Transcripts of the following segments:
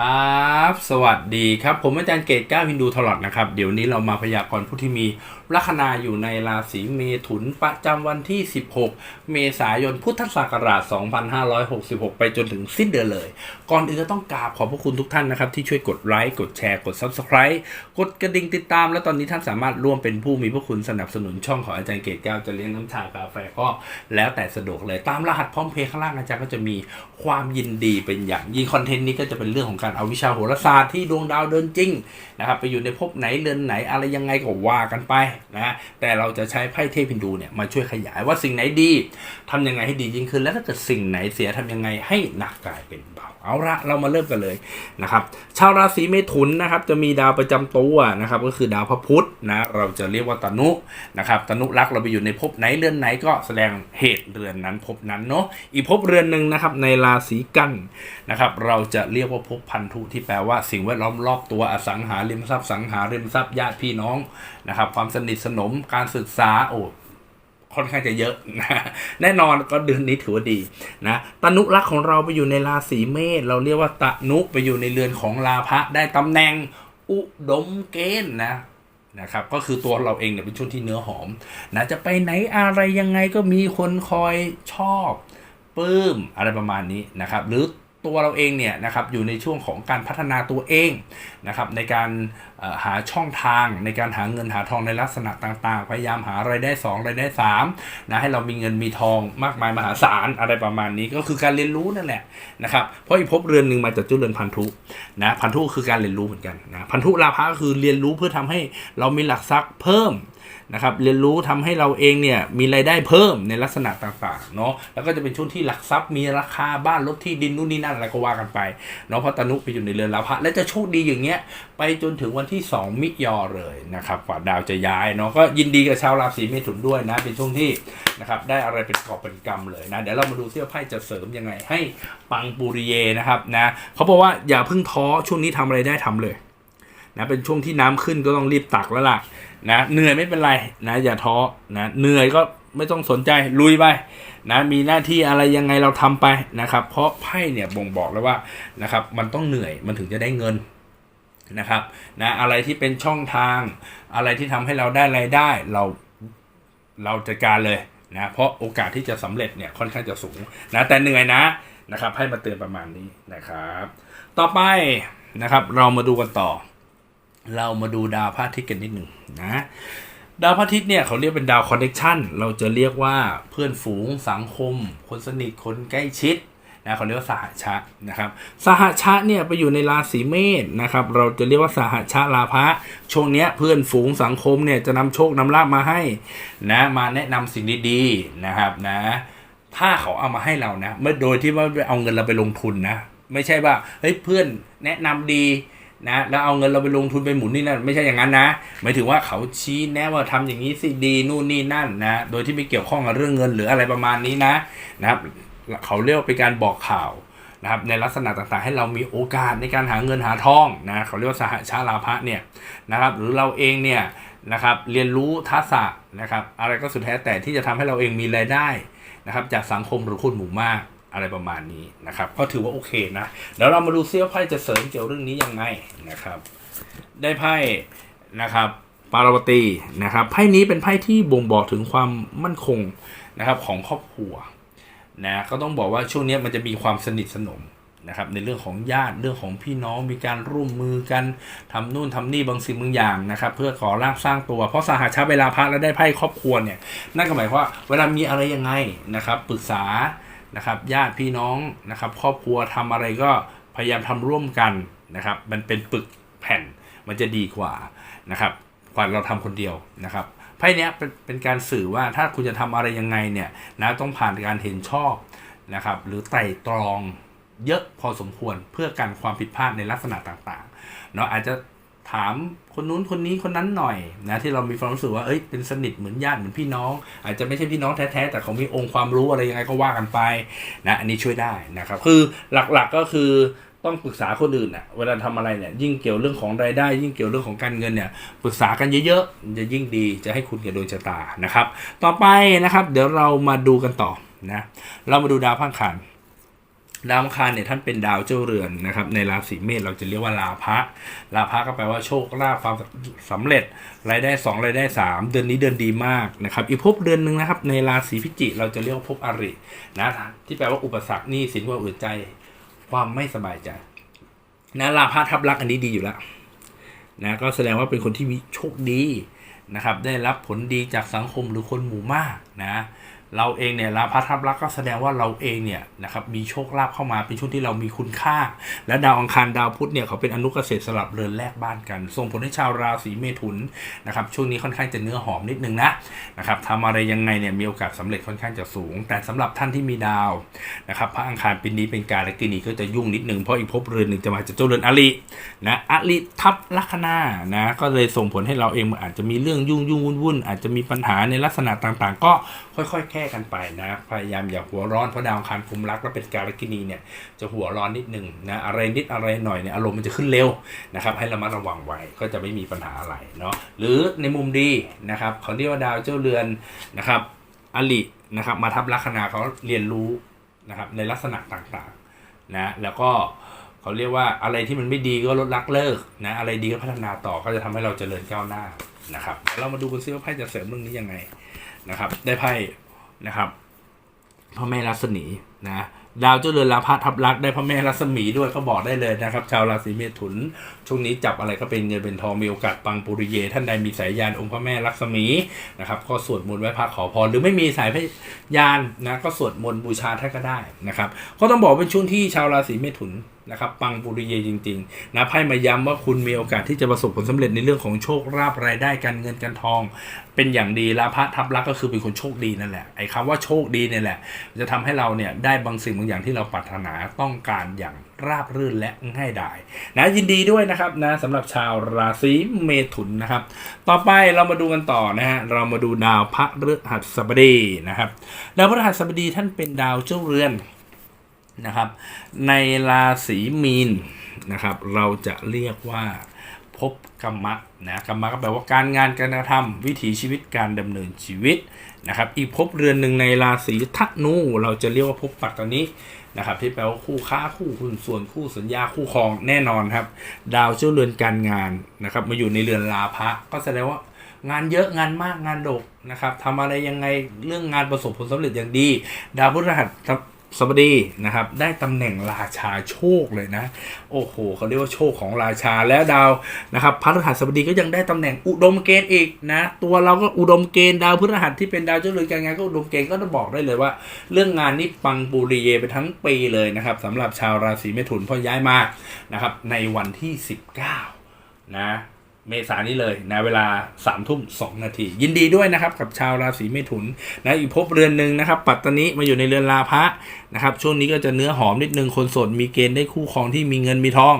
ครับ สวัสดีครับ ผมอาจารย์เกตก้าวินดูทลอดนะครับ เดี๋ยวนี้เรามาพยากรณ์ผู้ที่มีลัคนาอยู่ในราศีเมถุนประจำวันที่ 16 เมษายนพุทธศักราช 2566 ไปจนถึงสิ้นเดือนเลย ก่อนอื่นก็ต้องกราบขอบพระคุณทุกท่านนะครับ ที่ช่วยกดไลค์ กดแชร์ กด Subscribe กดกระดิ่งติดตาม และตอนนี้ท่านสามารถร่วมเป็นผู้มีพระคุณสนับสนุนช่องของอาจารย์เกตแก้วจะเลี้ยงน้ำชากาแฟก็แล้วแต่สะดวกเลยตามรหัสพร้อมเพย์ข้างล่างอาจารย์ก็จะมีความยินดีเป็นอย่างยิ่งคอนเทนต์นี้ก็จะเป็นเรื่องของการเอาวิชาโหราศาสตร์ที่ดวงดาวเดินจริงนะครับไปอยู่ในภพไหนเรือนไหนอะไรยังไงก็ว่ากันไปนะแต่เราจะใช้ไพ่เทพฮินดูเนี่ยมาช่วยขยายว่าสิ่งไหนดีทำยังไงให้ดียิ่งขึ้น และถ้าเกิดสิ่งไหนเสียทำยังไงให้หนักกลายเป็นเบา เอาละเรามาเริ่มกันเลยนะครับชาวราศีเมถุนนะครับจะมีดาวประจำตัวนะครับก็คือดาวพระพุธนะเราจะเรียกว่าตนุนะครับตนุรักเราไปอยู่ในภพไหนเรือนไหนก็แสดงเหตุเรือนนั้นภพนั้นเนาะอีกภพเรือนหนึ่งนะครับในราศีกันนะครับเราจะเรียกว่าภพพันธุที่แปลว่าสิ่งแวดล้อมรอบตัวอสังหาริมทรัพย์สังหาริมทรัพย์ญาติพี่น้องนะครับความสนิทสนมการศึกษาโอ้ ค่อนข้างจะเยอะนะแน่นอนก็เดือนนี้ถือว่าดีนะตนุรักษ์ของเราไปอยู่ในราศีเมษเราเรียกว่าตนุไปอยู่ในเรือนของลาภะได้ตำแหน่งอุดมเกณฑ์นะนะครับก็คือตัวเราเองเนี่ยเป็นช่วงที่เนื้อหอมนะจะไปไหนอะไรยังไงก็มีคนคอยชอบปลื้มอะไรประมาณนี้นะครับ หรือ ตัวเราเองเนี่ยนะครับอยู่ในช่วงของการพัฒนาตัวเองนะครับในการหาช่องทางในการหาเงินหาทองในลักษณะต่างๆ พยายามหารายได้2รายได้3นะให้เรามีเงินมีทองมากมายมหาศาลอะไรประมาณนี้ก็คือการเรียนรู้นั่นแหละนะครับเพราะอีกภพเรือนหนึ่งมาจากจุเรือนพันธุนะพันธุคือการเรียนรู้เหมือนกันนะพันธุลาภะก็คือเรียนรู้เพื่อทำให้เรามีหลักทรัพย์เพิ่ม นะครับเรียนรู้ทำให้เราเองเนี่ยมีรายได้เพิ่มในลักษณะต่างๆเนาะแล้วก็จะเป็นช่วงที่หลักทรัพย์มีราคาบ้านรถที่ดินนู่นนี่นั่นอะไรก็ว่ากันไปเนาะเพราะตนุไปอยู่ในเรือนลาภะและจะโชคดีอย่างเงี้ยไปจนถึงวันที่ 2 มิยอเลยนะครับกว่าดาวจะย้ายเนาะก็ยินดีกับชาวราศีเมถุนด้วยนะเป็นช่วงที่นะครับได้อะไรเป็นกอบเป็นกำเลยนะเดี๋ยวเรามาดูเที่ยวาไพ่จะเสริมยังไงให้ปังปุริเยนะครับนะเขาบอกว่าอย่าเพิ่งท้อช่วงนี้ทำอะไรได้ทำเลยนะเป็นช่วงที่น้ำขึ้นก็ต้องรีบตักแล้วล่ะ นะเหนื่อยไม่เป็นไรนะอย่าท้อนะเหนื่อยก็ไม่ต้องสนใจลุยไปนะมีหน้าที่อะไรยังไงเราทำไปนะครับ เพราะไพ่เนี่ยบ่งบอกแล้วว่านะครับมันต้องเหนื่อยมันถึงจะได้เงินนะครับนะอะไรที่เป็นช่องทาง อะไรที่ทำให้เราได้รายได้เราเราจัดการเลยนะเพราะโอกาสที่จะสำเร็จเนี่ยค่อนข้างจะสูงนะแต่เหนื่อยนะนะครับให้มาเตือนประมาณนี้นะครับ ต่อไปนะครับเรามาดูกันต่อ เรามาดูดาวพระอาทิตย์กันนิดหนึ่งนะ ดาวพระอาทิตย์เนี่ยเขาเรียกเป็นดาวคอนเน c ชันเราจะเรียกว่าเพื่อนฝูงสังคม คนสนิทคนใกล้ชิดนะเขาเรียกว่าสหชะนะครับ สหชะเนี่ยไปอยู่ในราศีเมษนะครับ เราจะเรียกว่าสหชะลาภะช่วงเนี้ยเพื่อนฝูงสังคมเนี่ยจะนำโชคนำลาบมาให้นะมาแนะนำสิ่งดีๆนะครับนะ ถ้าเขาเอามาให้เรานะไม่โดยที่ว่าเอาเงินเราไปลงทุนนะ ไม่ใช่ว่าเฮ้ยเพื่อนแนะนำดี นะแล้วเอาเงินเราไปลงทุนไปหมุนนี่นั่นไม่ใช่อย่างนั้นนะหมายถึงว่าเขาชี้แนะว่าทำอย่างนี้สิดีนู่นนี่นั่นนะโดยที่ไม่เกี่ยวข้องกับเรื่องเงินหรืออะไรประมาณนี้นะนะครับเขาเรียกว่าเป็นการบอกข่าวนะครับในลักษณะต่างๆ ให้เรามีโอกาสในการหาเงินหาทองนะเขาเรียกว่าสหชาลาภะเนี่ยนะครับหรือเราเองเนี่ยนะครับเรียนรู้ทักษะนะครับอะไรก็สุดแท้แต่ที่จะทำให้เราเองมีรายได้นะครับจากสังคมหรือคนหมู่มาก อะไรประมาณนี้นะครับ ก็ถือว่าโอเคนะเดี๋ยวเรามาดูเซี่ยวไพ่จะเสริมเกี่ยวเรื่องนี้ยังไงนะครับ ได้ไพ่นะครับปารวตีนะครับไพ่นี้เป็นไพ่ที่บ่งบอกถึงความมั่นคงนะครับของครอบครัวนะก็ต้องบอกว่าช่วงนี้มันจะมีความสนิทสนมนะครับในเรื่องของญาติเรื่องของพี่น้องมีการร่วมมือกันทำนู่นทำนี่บางสิ่งบางอย่างนะครับ เพื่อขอร่างสร้างตัว เพราะสหชาเวลาพักแล้วได้ไพ่ครอบครัวเนี่ยนั่นก็หมายความว่าเวลามีอะไรยังไงนะครับปรึกษา นะครับญาติพี่น้องนะครับครอบครัวทำอะไรก็พยายามทำร่วมกันนะครับ มันเป็นปึกแผ่นมันจะดีกว่านะครับกว่าเราทำคนเดียวนะครับไพ่เนี้ยเป็นเป็นการสื่อว่าถ้าคุณจะทำอะไรยังไงเนี่ยนะต้องผ่านการเห็นชอบนะครับ หรือไต่ตรองเยอะพอสมควรเพื่อกันความผิดพลาดในลักษณะต่างๆเนาะอาจจะ ถามคนนู้นคนนี้คนนั้นหน่อยนะที่เรามีความรู้สึกว่าเอ้ยเป็นสนิทเหมือนญาติเหมือนพี่น้อง อาจจะไม่ใช่พี่น้องแท้ๆแต่เขามีองค์ความรู้อะไรยังไงก็ว่ากันไปนะอันนี้ช่วยได้นะครับคือหลักๆก็คือต้องปรึกษาคนอื่นอะเวลาทำอะไรเนี่ยยิ่งเกี่ยวเรื่องของรายได้ ยิ่งเกี่ยวเรื่องของการเงินเนี่ยปรึกษากันเยอะๆจะยิ่งดีจะให้คุณกับดวงชะตานะครับ ต่อไปนะครับ เดี๋ยวเรามาดูกันต่อนะเรามาดูดาวพังคาร ดาวคารเนี่ยท่านเป็นดาวเจ้าเรือนนะครับในราศีเมษเราจะเรียกว่าลาภะลาภะก็แปลว่าโชคลาภความสำเร็จรายได้สองรายได้สามเดือนนี้เดือนดีมากนะครับอีกภพเดือนหนึ่งนะครับในราศีพิจิกเราจะเรียกว่าภพอรินะที่แปลว่าอุปสรรคนี้สินความอื่นใจ ความไม่สบายใจนะลาภะทับลักอันนี้ดีอยู่แล้วนะก็แสดงว่าเป็นคนที่มีโชคดีนะครับได้รับผลดีจากสังคมหรือคนหมู่มากนะ เราเองเนี่ยลาภทับลักษณ์ก็แสดงว่าเราเองเนี่ยนะครับมีโชคลาภเข้ามาเป็นช่วงที่เรามีคุณค่า และดาวอังคารดาวพุธเนี่ยเขาเป็นอนุเกษตรสลับเรือนแลกบ้านกัน ส่งผลให้ชาวราศีเมถุนนะครับช่วงนี้ค่อนข้างจะเนื้อหอมนิดนึงนะนะครับทำอะไรยังไงเนี่ยมีโอกาสสำเร็จค่อนข้างจะสูง แต่สำหรับท่านที่มีดาวนะครับพระอังคารปีนี้เป็นการและกินีก็จะยุ่งนิดนึงเพราะอีกภพเรือนหนึ่งจะมาจากเจ้าเรือนอรินะอริทับลัคนานะก็เลยส่งผลให้เราเองอาจจะมีเรื่องยุ่งยุ่งวุ่นวุ่นอาจจะมีปัญหาในลักษณะต่างๆ ก็ค่อยๆแก้กันไปนะ พยายามอย่าหัวร้อนเพราะดาวอังคารคุมรักและเป็นการกินีเนี่ยจะหัวร้อนนิดหนึ่งนะอะไรนิดอะไรหน่อยเนี่ยอารมณ์มันจะขึ้นเร็วนะครับให้ระมัดระวังไว้ก็จะไม่มีปัญหาอะไรเนาะหรือในมุมดีนะครับเขาเรียกว่าดาวเจ้าเรือนนะครับอลินะครับมาทับลัคนาเขาเรียนรู้นะครับในลักษณะต่างๆนะแล้วก็เขาเรียกว่าอะไรที่มันไม่ดีก็ลดลักเลิกนะอะไรดีก็พัฒนาต่อก็จะทำให้เราเจริญก้าวหน้านะครับเดี๋ยวเรามาดูกันซิว่าไพ่จะเสริมเรื่องนี้ยังไงนะครับ ได้ไพ่ นะครับพระแม่รัศมีนะดาวเจ้าเรือนลาภทับลักได้พระแม่รัศมีด้วยก็บอกได้เลยนะครับ ชาวราศีเมถุน ช่วงนี้จับอะไรก็เป็นเงินเป็นทองมีโอกาสปังปุริเย ท่านใดมีสายยานองค์พระแม่รัศมีนะครับก็สวดมนต์ไหว้พระขอพรหรือไม่มีสายพยานนะก็สวดมนต์บูชาท่านก็ได้นะครับก็ต้องบอกเป็นช่วงที่ชาวราศีเมถุน นะครับปังปุริเยจริงๆนะไพ่มาย้ำว่าคุณมีโอกาสที่จะประสบผลสำเร็จในเรื่องของโชคลาภรายได้การเงินการทอง เป็นอย่างดีลาภทับลักษ์ก็คือเป็นคนโชคดีนั่นแหละไอ้คำว่าโชคดีเนี่ยแหละ จะทำให้เราเนี่ยได้บางสิ่งบางอย่างที่เราปรารถนาต้องการอย่างราบรื่นและง่ายดายนะยินดีด้วยนะครับนะสำหรับชาวราศีเมถุนนะครับ ต่อไปเรามาดูกันต่อนะฮะเรามาดูดาวพระฤหัสบดีนะครับดาวพระฤหัสบดีท่านเป็นดาวเจ้าเรือน นะครับ ในราศีมีนนะครับ เราจะเรียกว่าภพกรรมะนะกรรมะก็แปลว่าการงานการกระทำวิถีชีวิตการดำเนินชีวิตนะครับ อีกภพเรือนหนึ่งในราศีธนูเราจะเรียกว่าภพปัตตานินะครับที่แปลว่าคู่ค้าคู่หุ้นส่วนคู่สัญญาคู่ครองแน่นอนครับ ดาวเจ้าเรือนการงานนะครับ มาอยู่ในเรือนลาภะก็แสดงว่างานเยอะงานมากงานดกนะครับทำอะไรยังไงเรื่องงานประสบผลสำเร็จอย่างดี ดาวพฤหัส สบดีนะครับได้ตำแหน่งราชาโชคเลยนะ โอ้โหเขาเรียกว่าโชคของราชาแล้วดาวนะครับพฤหัสบดีก็ยังได้ตำแหน่งอุดมเกณฑ์อีกนะ ตัวเราก็อุดมเกณฑ์ดาวพฤหัสที่เป็นดาวเจ้าเรือนการงานก็อุดมเกณฑ์ก็ต้องบอกได้เลยว่า เรื่องงานนี่ปังปุริเยไปทั้งปีเลยนะครับสำหรับชาวราศีเมถุนพอย้ายมานะครับในวันที่ 19 นะ เมษานี้เลยนะเวลา3ามทุ่มสนาที ยินดีด้วยนะครับ กับชาวราศีเมถุนนะอีกพบเรือนหนึ่งนะครับ ปัตตานิมาอยู่ในเรือนลาภะนะครับช่วงนี้ก็จะเนื้อหอมนิดนึงคนโสดมีเกณฑ์ได้คู่ครองที่มีเงินมีทอง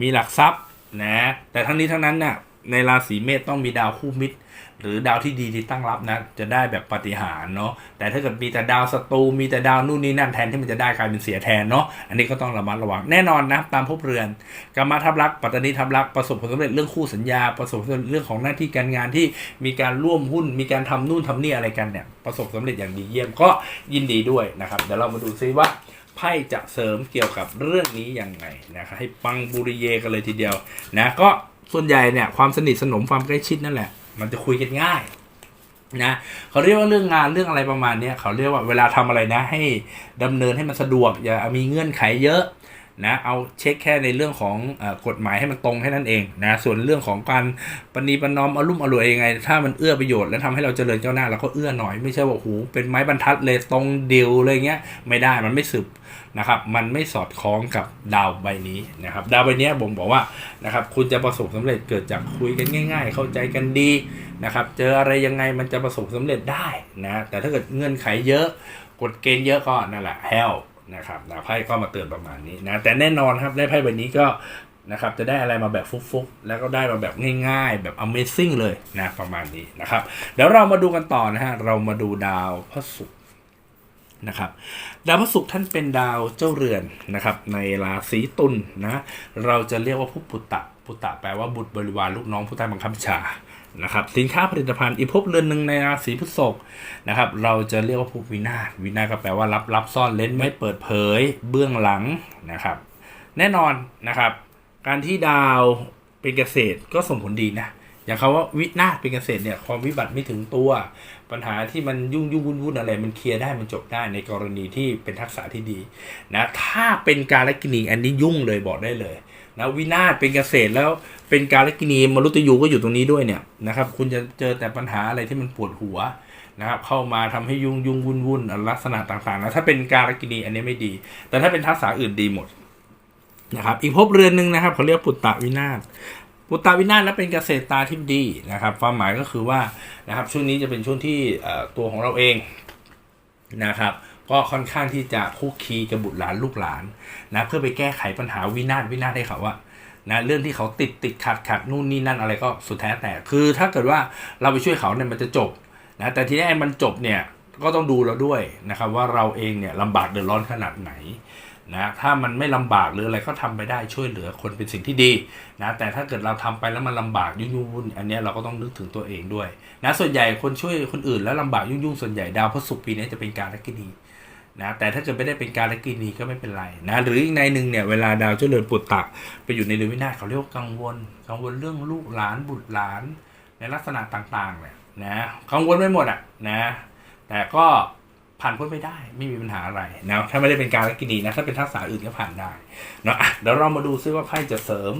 มีหลักทรัพย์นะแต่ทั้งนี้ทั้งนั้นเนี่ยในราศีเมษต้องมีดาวคู่มิตร หรือดาวที่ดีที่ตั้งรับนะ จะได้แบบปฏิหารเนาะแต่ถ้าเกิดมีแต่ดาวศัตรูมีแต่ดาวนู่นนี่นั่นแทนที่มันจะได้กลายเป็นเสียแทนเนาะอันนี้ก็ต้องระมัดระวังแน่นอนนะตามภพเรือนกรรมทับลักษณ์ปัตตานีทับลักษณ์ประสบผลสำเร็จเรื่องคู่สัญญา ประสบผลสำเร็จเรื่องของหน้าที่การงานที่มีการร่วมหุ้น มีการทำนู่นทำนี่อะไรกันเนี่ยประสบสำเร็จอย่างดีเยี่ยมก็ยินดีด้วยนะครับเดี๋ยวเรามาดูซิว่าไพ่จะเสริมเกี่ยวกับเรื่องนี้ยังไงนะครับให้ปังบุริเยกันเลยทีเดียวนะก็ส่วนใหญ่เนี่ยความสนิทสนมความใกล้ชิดนั่นแหละ มันจะคุยกันง่ายนะเขาเรียกว่าเรื่องงานเรื่องอะไรประมาณเนี้ยเขาเรียกว่าเวลาทำอะไรนะ ให้ดำเนินให้มันสะดวกอย่ามีเงื่อนไขเยอะ นะเอาเช็คแค่ในเรื่องของอกฎหมายให้มันตรงแค่นั้นเองนะส่วนเรื่องของการปณีปนอมอารมณ์อร่วยยังไง ถ้ามันเอื้อประโยชน์และทำให้เราเจริญก้าวหน้าเราก็เอื้อหน่อยไม่ใช่ว่าโอ้โหเป็นไม้บรรทัดเลยตรงเดียวเลยเงี้ยไม่ได้มันไม่สืบนะครับมันไม่สอดคล้องกับดาวใบนี้นะครับดาวใบนี้บ่งบอกว่านะครับคุณจะประสบสำเร็จเกิดจากคุยกันง่าย ๆ เข้าใจกันดีนะครับเจออะไรยังไงมันจะประสบสำเร็จได้นะแต่ถ้าเกิดเงื่อนไขเยอะกฎเกณฑ์เยอะก็นั่นแหละ hell นะครับนะไพ่ก็มาเตือนประมาณนี้นะแต่แน่นอนครับได้ไพ่ใบนี้ก็นะครับจะได้อะไรมาแบบฟุกๆ แล้วก็ได้มาแบบง่ายๆ แบบ amazing เลยนะประมาณนี้นะครับเดี๋ยวเรามาดูกันต่อนะฮะเรามาดูดาวพระศุกร์นะครับดาวพระศุกร์ท่านเป็นดาวเจ้าเรือนนะครับในราศีตุลนะเราจะเรียกว่าผู้ปุตตะ ปุตตะแปลว่าบุตรบริวารลูกน้องผู้ใต้บังคับบัญชานะครับสินค้าผลิตภัณฑ์อีกภพเรือนหนึ่งในราศีพฤษภนะครับเราจะเรียกว่าภพวินาศวินาศก็แปลว่าลับลับซ่อนเล้นไม่เปิดเผยเบื้องหลังนะครับ แน่นอนนะครับ การที่ดาวเป็นเกษตรก็ส่งผลดีนะอย่างคำว่าวินาศเป็นเกษตรเนี่ยความวิบัติไม่ถึงตัว ปัญหาที่มันยุ่งยุ่งวุ่นวุ่นอะไร มันเคลียร์ได้มันจบได้ในกรณีที่เป็นทักษะที่ดีนะถ้าเป็นการลกินีอันนี้ยุ่งเลยบอกได้เลย นะวินาศเป็นเกษตรแล้วเป็นการลกินีมรุตยูก็อยู่ตรงนี้ด้วยเนี่ยนะครับ คุณจะเจอแต่ปัญหาอะไรที่มันปวดหัวนะครับเข้ามาทำให้ยุ่งยุ่งวุ่นวุ่นลักษณะต่างๆนะถ้าเป็นการลกินีอันนี้ไม่ดี แต่ถ้าเป็นทักษะอื่นดีหมดนะครับอีกภพเรือนหนึ่งนะครับเขาเรียกปุตตะวินาศปุตตะวินาศและเป็นเกษตรตาที่ดีนะครับ ความหมายก็คือว่านะครับช่วงนี้จะเป็นช่วงที่ตัวของเราเองนะครับ ก็ค่อนข้างที่จะคุกคีกับบุตรหลานลูกหลานนะเพื่อไปแก้ไขปัญหาวินาศวินาศให้เขาว่านะเรื่องที่เขาติดติดขัดขัดนู่นนี่นั่นอะไรก็สุดแท้แต่คือ ถ้าเกิดว่าเราไปช่วยเขาเนี่ยมันจะจบนะแต่ทีนี้มันจบเนี่ยก็ต้องดูเราด้วยนะครับว่าเราเองเนี่ยลำบากเดือดร้อนขนาดไหนนะถ้ามันไม่ลำบากหรืออะไรก็ทำไปได้ช่วยเหลือคนเป็นสิ่งที่ดีนะแต่ถ้าเกิดเราทำไปแล้วมันลำบากยุ่งยุ่งวุ่นอันนี้เราก็ต้องนึกถึงตัวเองด้วยนะส่วนใหญ่คนช่วยคนอื่นแล้วลำบากยุ่งยุ่งส่วนใหญ่ดาวพฤหัสปีนี้จะเป็นการลักินี นะแต่ถ้าเกิดไม่ได้เป็นการลักินีก็ไม่เป็นไรนะหรืออีกในหนึ่งเนี่ยเวลาดาวเจริญปุตตะไปอยู่ในเรือนวินาศเขาเรียกว่ากังวล กังวลเรื่องลูกหลานบุตรหลาน ในลักษณะต่างๆเนี่ยนะกังวลไม่หมดอะนะแต่ก็ผ่านพ้นไปได้ไม่มีปัญหาอะไรนะถ้าไม่ได้เป็นการลักกินีนะถ้าเป็นทักษะอื่นก็ผ่านได้เนาะอะเดี๋ยวเรามาดูซิว่าไพ่จะเสริม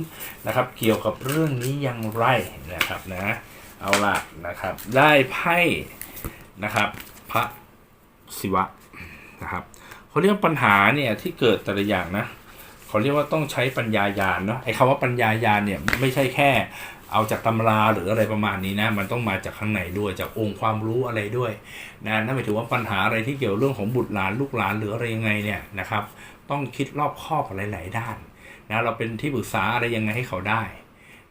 นะครับ เกี่ยวกับเรื่องนี้อย่างไรนะครับนะเอาละนะครับ ได้ไพ่นะครับ พระศิวะ นะครับเขาเรียกว่าปัญหาเนี่ยที่เกิดแต่ละอย่างนะเขาเรียกว่าต้องใช้ปัญญายาณเนาะไอ้คำว่าปัญญายาณเนี่ยไม่ใช่แค่เอาจากตำราหรืออะไรประมาณนี้นะมันต้องมาจากข้างในด้วยจากองค์ความรู้อะไรด้วยนะนั่นหมายถึงว่าปัญหาอะไรที่เกี่ยวเรื่องของบุตรหลานลูกหลานหรืออะไรยังไงเนี่ยนะครับ ต้องคิดรอบคอบหลาย ๆ ด้านนะเราเป็นที่ปรึกษาอะไรยังไงให้เขาได้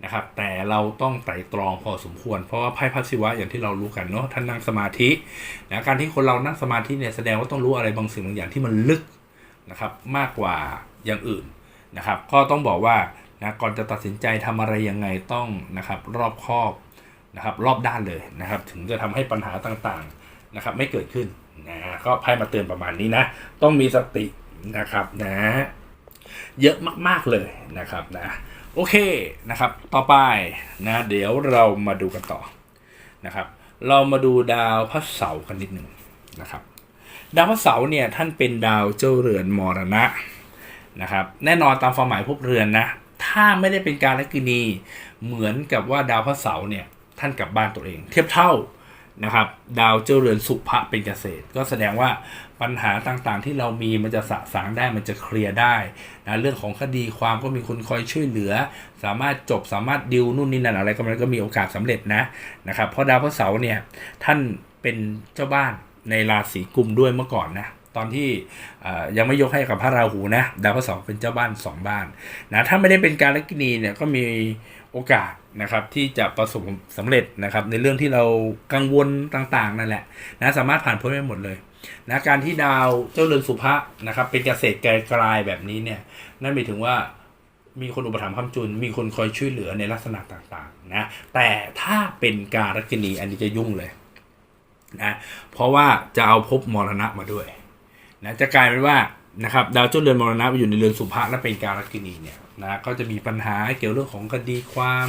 นะครับ แต่เราต้องไตรตรองพอสมควร เพราะว่าไพ่พัศิวะอย่างที่เรารู้กันเนาะท่านนั่งสมาธินะการที่คนเรานั่งสมาธิเนี่ยแสดงว่าต้องรู้อะไรบางสิ่งบางอย่างที่มันลึกนะครับมากกว่าอย่างอื่นนะครับ ก็ต้องบอกว่านะก่อนจะตัดสินใจทำอะไรยังไงต้องนะครับรอบคอบนะครับรอบด้านเลยนะครับ ถึงจะทำให้ปัญหาต่างๆนะครับ ไม่เกิดขึ้นนะก็ไพ่มาเตือนประมาณนี้นะ ต้องมีสตินะครับนะ เยอะมากๆเลยนะครับนะ โอเคนะครับ ต่อไปนะเดี๋ยวเรามาดูกันต่อนะครับ เรามาดูดาวพระเสาร์กันนิดหนึ่งนะครับ ดาวพระเสาร์เนี่ยท่านเป็นดาวเจ้าเรือนมรณะนะครับ แน่นอนตามความหมายภพเรือนนะ ถ้าไม่ได้เป็นการลักินีเหมือนกับว่าดาวพระเสาร์เนี่ยท่านกลับบ้านตัวเอง เทียบเท่า นะครับ ดาวเจ้าเรือนสุภะเป็นเกษตร ก็แสดงว่าปัญหาต่างๆ ที่เรามีมันจะสะสางได้มันจะเคลียร์ได้นะเรื่องของคดีความก็มีคนคอยช่วยเหลือ สามารถจบสามารถดิวนู่นนี่นั่นอะไรก็มันก็มีโอกาสสำเร็จนะนะครับเพราะดาวพระเสาร์เนี่ยท่านเป็นเจ้าบ้านในราศีกุมด้วยเมื่อก่อนนะตอนที่ยังไม่ยกให้กับพระราหูนะดาวพระเสาร์เป็นเจ้าบ้านสองบ้านนะถ้าไม่ได้เป็นการลักินีเนี่ยก็มี โอกาสนะครับที่จะประสบความสำเร็จนะครับ ในเรื่องที่เรากังวลต่างๆ นั่นแหละนะสามารถผ่านพ้นไปหมดเลยนะการที่ดาวเจ้าเรือนสุภะนะครับ เป็นเกษตรไกลๆแบบนี้เนี่ยนั่นหมายถึงว่ามีคนอุปถัมภ์คำจุน มีคนคอยช่วยเหลือในลักษณะต่างๆนะแต่ถ้าเป็นการรักินีอันนี้จะยุ่งเลยนะเพราะว่าจะเอาภพมรณะมาด้วยนะจะกลายเป็นว่านะครับดาวเจ้าเรือนมรณะไปอยู่ในเรือนสุภะและเป็นการรักินีเนี่ย นะก็จะมีปัญหาเกี่ยวเรื่องของคดีความ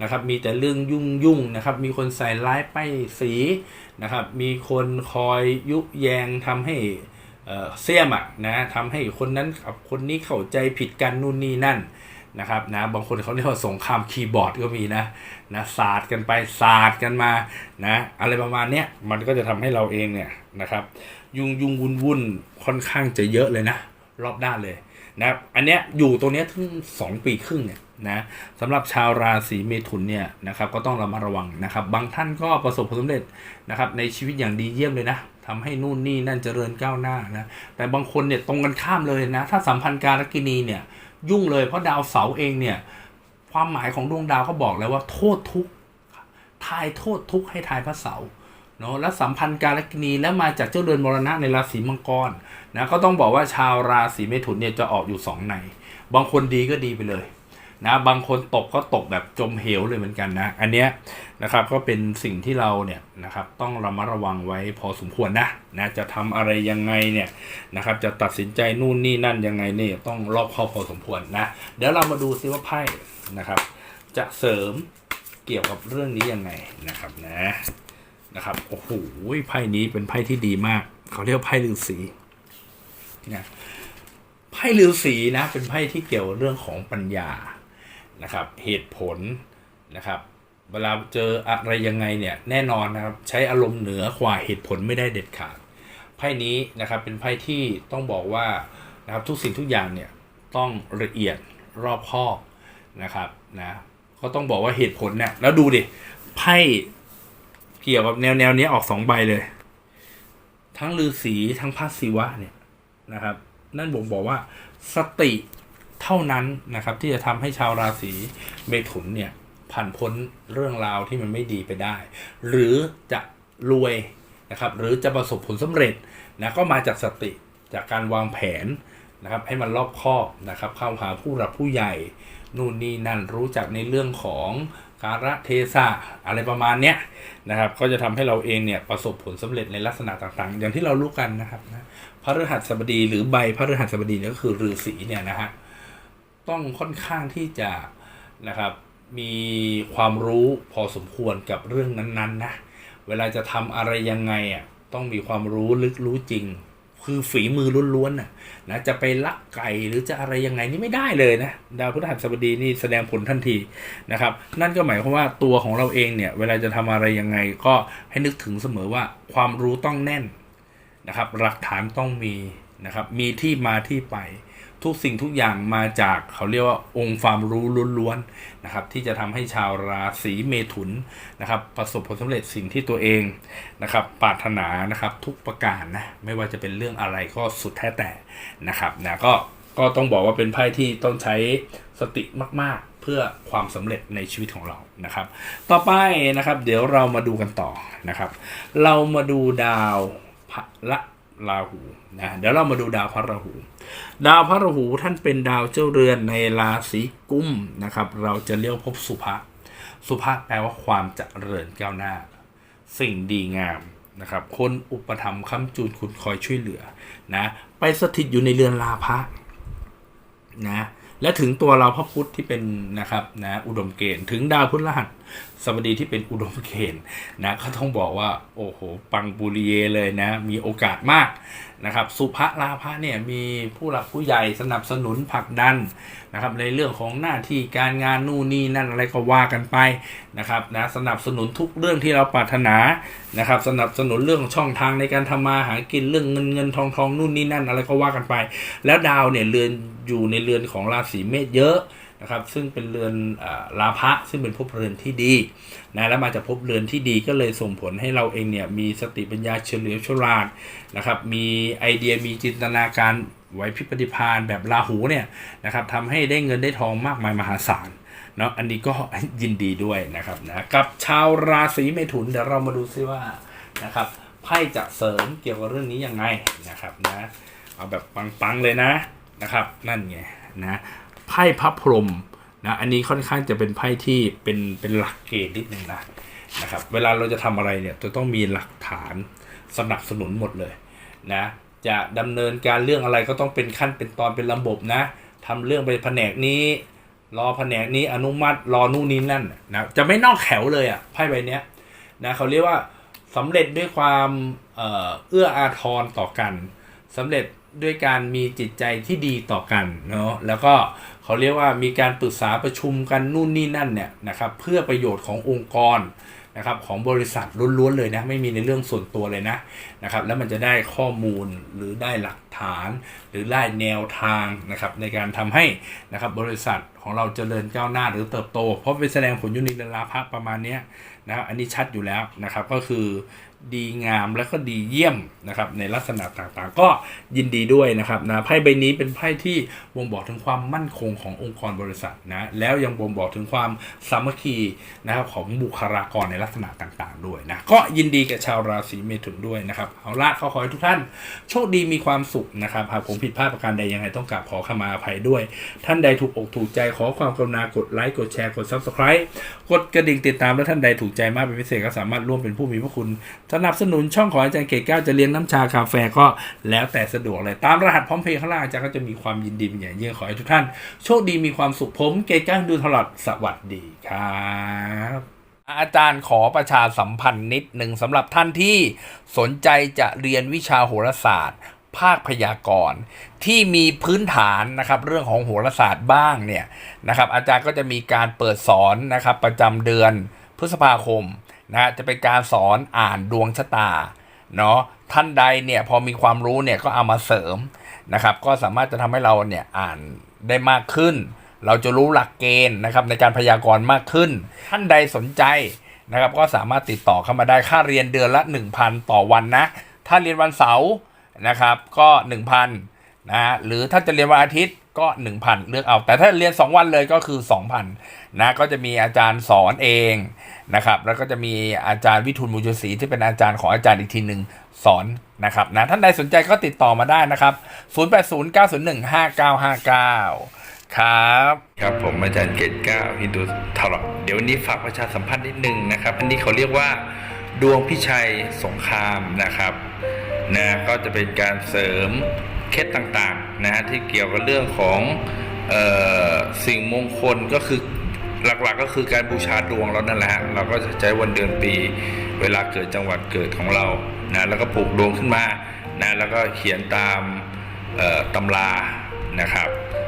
นะครับ มีแต่เรื่องยุ่งยุ่งนะครับ มีคนใส่ร้ายป้ายสีนะครับ มีคนคอยยุแยงทำให้เอ่อเสียมอะนะทำให้คนนั้นกับคนนี้เข้าใจผิดกันนู่นนี่นั่นนะครับนะบางคนเขาเรียกว่าสงครามคีย์บอร์ดก็มีนะนะศาสตร์กันไปศาสตร์กันมานะอะไรประมาณเนี้ยมันก็จะทำให้เราเองเนี่ยนะครับ ยุ่งยุ่งวุ่นวุ่นค่อนข้างจะเยอะเลยนะ รอบด้านเลย นะอันเนี้ยอยู่ตรงเนี้ยถึงสองปีครึ่งเนี่ยนะสำหรับชาวราศีเมถุนเนี่ยนะครับก็ต้องระมัดระวังนะครับ บางท่านก็ประสบผลสำเร็จนะครับในชีวิตอย่างดีเยี่ยมเลยนะทำให้นู่นนี่นั่นเจริญก้าวหน้านะแต่บางคนเนี่ยตรงกันข้ามเลยนะ ถ้าสัมพันธ์การกินีเนี่ยยุ่งเลยเพราะดาวเสาร์เองเนี่ยความหมายของดวงดาวก็บอกแล้วว่าโทษทุกข์ทายโทษทุกข์ให้ทายพระเสาร์ เนาะและสัมพันธ์การกินีแล้วมาจากเจ้าเรือนมรณะในราศีมังกรนะก็ต้องบอกว่าชาวราศีเมถุนเนี่ยจะออกอยู่สองในบางคนดีก็ดีไปเลยนะบางคนตกก็ตกแบบจมเหวเลยเหมือนกันนะ อันเนี้ยนะครับก็เป็นสิ่งที่เราเนี่ยนะครับต้องระมัดระวังไว้พอสมควรนะนะจะทำอะไรยังไงเนี่ยนะครับจะตัดสินใจนู่นนี่นั่นยังไงเนี่ยต้องรอบคอบพอสมควรนะเดี๋ยวเรามาดูซิว่าไพ่นะครับ จะเสริมเกี่ยวกับเรื่องนี้ยังไงนะครับนะ นะครับ โอ้โหไพ่นี้เป็นไพ่ที่ดีมาก เขาเรียกไพ่ฤาษีนะไพ่ฤาษีนะ เป็นไพ่ที่เกี่ยวเรื่องของปัญญานะครับ เหตุผลนะครับ เวลาเจออะไรยังไงเนี่ยแน่นอนนะครับ ใช้อารมณ์เหนือกว่าเหตุผลไม่ได้เด็ดขาดไพ่นี้นะครับเป็นไพ่ที่ต้องบอกว่านะครับทุกสิ่งทุกอย่างเนี่ยต้องละเอียดรอบคอบนะครับนะก็ต้องบอกว่าเหตุผลเนี่ยแล้วดูดิไพ่ กี่ยวกับแนวแนวนี้ออกสองใบเลย ทั้งฤาษีทั้งพระศิวะเนี่ยนะครับ นั่นบ่งบอกว่าสติเท่านั้นนะครับ ที่จะทำให้ชาวราศีเมถุนเนี่ยผ่านพ้นเรื่องราวที่มันไม่ดีไปได้ หรือจะรวยนะครับ หรือจะประสบผลสำเร็จนะก็มาจากสติจากการวางแผนนะครับ ให้มันรอบคอบนะครับ เข้าหาผู้หลักผู้ใหญ่นู่นนี่นั่นรู้จักในเรื่องของ การะเทศะอะไรประมาณเนี้ยนะครับก็จะทำให้เราเองเนี่ยประสบผลสำเร็จในลักษณะต่างๆ อย่างที่เรารู้กันนะครับนะพระฤหัสบดีหรือใบพระฤหัสบดีเนี่ยก็คือฤาษีเนี่ยนะฮะต้องค่อนข้างที่จะนะครับมีความรู้พอสมควรกับเรื่องนั้นๆนะเวลาจะทำอะไรยังไงอะต้องมีความรู้ลึกรู้จริง คือฝีมือล้วนๆน่ะนะจะไปลักไก่หรือจะอะไรยังไงนี่ไม่ได้เลยนะดาวพฤหัสบดีนี่แสดงผลทันทีนะครับ นั่นก็หมายความว่าตัวของเราเองเนี่ย เวลาจะทำอะไรยังไงก็ให้นึกถึงเสมอว่าความรู้ต้องแน่นนะครับ หลักฐานต้องมีนะครับ มีที่มาที่ไป ทุกสิ่งทุกอย่างมาจากเขาเรียกว่าองค์ความรู้ล้วนๆนะครับ ที่จะทำให้ชาวราศีเมถุนนะครับ ประสบผลสำเร็จสิ่งที่ตัวเองนะครับปรารถนานะครับทุกประการนะไม่ว่าจะเป็นเรื่องอะไรก็สุดแท้แต่นะครับนะก็ก็ต้องบอกว่าเป็นไพ่ที่ต้องใช้สติมาก ๆ เพื่อความสำเร็จในชีวิตของเรานะครับ ต่อไปนะครับ เดี๋ยวเรามาดูกันต่อนะครับ เรามาดูดาวพระ ราหูนะเดี๋ยวเรามาดูดาวพระราหู ดาวพระราหูท่านเป็นดาวเจ้าเรือนในราศีกุมนะครับ เราจะเรียกพบสุภะสุภะแปลว่าความเจริญก้าวหน้า สิ่งดีงามนะครับ คนอุปถัมภ์ค้ำจูนคุณคอยช่วยเหลือนะไปสถิตอยู่ในเรือนลาภะนะและถึงตัวเราพระพุธที่เป็นนะครับนะอุดมเกณฑ์ถึงดาวพุธรหัส สบดีที่เป็นอุดมเกณฑ์นะก็ต้องบอกว่าโอ้โหปังปุริเยเลยนะ มีโอกาสมากนะครับ สุภลาภะเนี่ยมีผู้หลักผู้ใหญ่สนับสนุนผลักดันนะครับ ในเรื่องของหน้าที่การงานนู่นนี่นั่นอะไรก็ว่ากันไปนะครับนะสนับสนุนทุกเรื่องที่เราปรารถนานะครับ สนับสนุนเรื่องช่องทางในการทำมาหากินเรื่องเงินเงินทองทองนู่นนี่นั่นอะไรก็ว่ากันไป แล้วดาวเนี่ยเรือนอยู่ในเรือนของราศีเมษเยอะ นะครับซึ่งเป็นเรือนอาลาภะซึ่งเป็นภพเรือนที่ดีนะแล้วมาจากภพเรือนที่ดีก็เลยส่งผลให้เราเองเนี่ยมีสติปัญญาเฉลียวฉลาดนะครับมีไอเดียมีจินตนาการไหวพริบปฏิภาณแบบราหูเนี่ยนะครับทำให้ได้เงินได้ทองมากมายมหาศาลเนาะอันนี้ก็ยินดีด้วยนะครับนะกับชาวราศีเมถุนเดี๋ยวเรามาดูซิว่านะครับไพ่จะเสริมเกี่ยวกับเรื่องนี้ยังไงนะครับนะเอาแบบปังๆเลยนะนะครับ นั่นไงนะ พ่พระพรหมนะอันนี้ค่อนข้างจะเป็นไพ่ที่เป็นเป็นหลักเกณฑ์นิดนึงนะนะครับเวลาเราจะทำอะไรเนี่ยจะต้องมีหลักฐานสนับสนุนหมดเลยนะจะดำเนินการเรื่องอะไรก็ต้องเป็นขั้นเป็นตอนเป็นระบบนะทำเรื่องไปแผนกนี้รอแผนกนี้อนุมัติรอนู่นนี่นั่นนะจะไม่นอกแถวเลยอะ่ะไพ่ใบเนี้ยนะเขาเรียกว่าสำเร็จด้วยความเอื้ออาทรต่อกันสำเร็จ ด้วยการมีจิตใจที่ดีต่อกันเนาะแล้วก็เขาเรียกว่ามีการปรึกษาประชุมกันนู่นนี่นั่นเนี่ยนะครับเพื่อประโยชน์ขององค์กรนะครับของบริษัทล้วนๆเลยนะไม่มีในเรื่องส่วนตัวเลยนะนะครับแล้วมันจะได้ข้อมูลหรือได้หลักฐาน หรือได้แนวทางนะครับในการทำให้นะครับบริษัทของเราเจริญก้าวหน้าหรือเติบโต เพราะไปแสดงผลยูนิเรลาภะประมาณนี้นะครับอันนี้ชัดอยู่แล้วนะครับก็คือ ดีงามและก็ดีเยี่ยมนะครับในลักษณะต่างๆ ก็ยินดีด้วยนะครับนะไพ่ใบนี้เป็นไพ่ที่บ่งบอกถึงความมั่นคงขององค์กรบริษัทนะแล้วยังบ่งบอกถึงความสามัคคีนะครับของบุคลากรในลักษณะต่างๆ ด้วยนะก็ยินดีกับชาวราศีเมถุนด้วยนะครับเอาละขอขอให้ทุกท่าน โชคดีมีความสุขนะครับหากผมผิดพลาดประการใดยังไงต้องกราบขอขมาอภัยด้วย ท่านใดถูกอกถูกใจขอความกรุณากดไลค์กดแชร์กด subscribe กดกระดิ่งติดตามและท่านใดถูกใจมากเป็นพิเศษก็สามารถร่วมเป็นผู้มีพระคุณสนับสนุนช่องของอาจารย์เกศแก้วจะเลี้ยงน้ำชากาแฟก็แล้วแต่สะดวกเลย ตามรหัสพร้อมเพย์ข้างล่างอาจารย์ก็จะมีความยินดีเป็นอย่างยิ่งขอให้ทุกท่าน โชคดีมีความสุขผมเกศแก้วดูตลอดสวัสดีครับอาจารย์ขอประชาสัมพันธ์นิดหนึ่งสำหรับท่านที่สนใจจะเรียนวิชาโหราศาสตร์ ภาคพยากรณ์ที่มีพื้นฐานนะครับเรื่องของโหราศาสตร์บ้างเนี่ยนะครับอาจารย์ก็จะมีการเปิดสอนนะครับประจำเดือนพฤษภาคม นะจะเป็นการสอนอ่านดวงชะตาเนาะท่านใดเนี่ยพอมีความรู้เนี่ยก็เอามาเสริมนะครับ ก็สามารถจะทำให้เราเนี่ยอ่านได้มากขึ้น เราจะรู้หลักเกณฑ์นะครับในการพยากรณ์มากขึ้น ท่านใดสนใจนะครับ ก็สามารถติดต่อเข้ามาได้ค่าเรียนเดือนละ 1,000 ต่อวันนะ ถ้าเรียนวันเสาร์นะครับก็ 1,000นะหรือถ้าจะเรียนวันอาทิตย์ ก็ 1,000 เลือกเอา แต่ถ้าเรียน 2 วันเลยก็คือ 2,000นะก็จะมีอาจารย์สอนเองนะครับแล้วก็จะมีอาจารย์วิทูลมูลศรีที่เป็นอาจารย์ของอาจารย์อีกทีหนึ่งสอนนะครับนะท่านใดสนใจก็ติดต่อมาได้นะครับ 0809015959 ครับ ครับผมอาจารย์เกตก้าฮินดูทลอดเดี๋ยววันนี้ฝากประชาสัมพันธ์นิดนึงนะครับ อันนี้เขาเรียกว่าดวงพิชัยสงครามนะครับนะก็จะเป็นการเสริม เคล็ดต่างๆนะฮะที่เกี่ยวกับเรื่องของออสิ่งมงคลก็คือหลักๆก็คือการบูชาดวงเรานั่นแหละเราก็จะใช้วันเดือนปี เวลาเกิดจังหวัดเกิดของเรานะแล้วก็ปลูกดวงขึ้นมานะแล้วก็เขียนตามตำรานะครับ